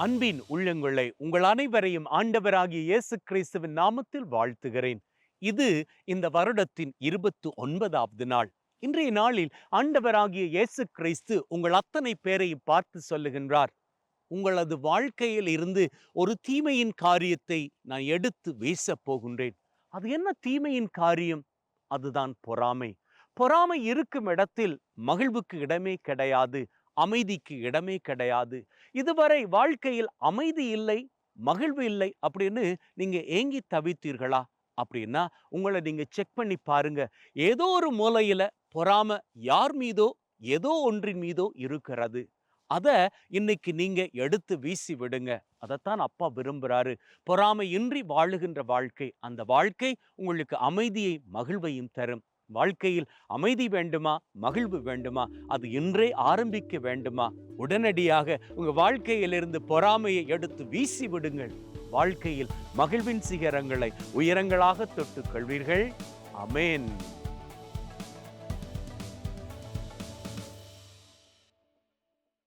அன்பின் உள்ளங்களை உங்கள் அனைவரையும் ஆண்டவராகிய இயேசு கிறிஸ்துவின் நாமத்தில் வாழ்த்துகிறேன். இது இந்த வருடத்தின் இருபத்து ஒன்பதாவது நாள். இன்றைய நாளில் ஆண்டவராகிய இயேசு கிறிஸ்து உங்கள் அத்தனை பேரையும் பார்த்து சொல்லுகின்றார். உங்களது வாழ்க்கையில் இருந்து ஒரு தீமையின் காரியத்தை நான் எடுத்து வீசப் போகின்றேன். அது என்ன தீமையின் காரியம்? அதுதான் பொறாமை. பொறாமை இருக்கும் இடத்தில் மகிழ்வுக்கு இடமே கிடையாது. அமைதிக்கு இடமே கிடையாது. இதுவரை வாழ்க்கையில் அமைதி இல்லை மகிழ்வு இல்லை அப்படின்னு நீங்க ஏங்கி தவித்தீர்களா? அப்படின்னா உங்களை நீங்க செக் பண்ணி பாருங்க. ஏதோ ஒரு மூலையில பொறாம யார் மீதோ ஏதோ ஒன்றின் மீதோ இருக்கிறது. அத இன்னைக்கு நீங்க எடுத்து வீசி விடுங்க. அதைத்தான் அப்பா விரும்புறாரு. பொறாமை இன்றி வாழுகின்ற வாழ்க்கை. அந்த வாழ்க்கை உங்களுக்கு அமைதியை மகிழ்வையும் தரும். வாழ்க்கையில் அமைதி வேண்டுமா? மகிழ்வு வேண்டுமா? அது இன்றே ஆரம்பிக்க வேண்டுமா? உடனடியாக உங்க வாழ்க்கையிலிருந்து பொறாமையை எடுத்து வீசி விடுங்கள். வாழ்க்கையில் மகிழ்வின் சிகரங்களை உயரங்களாக தொட்டுக் கொள்வீர்கள். அமேன்.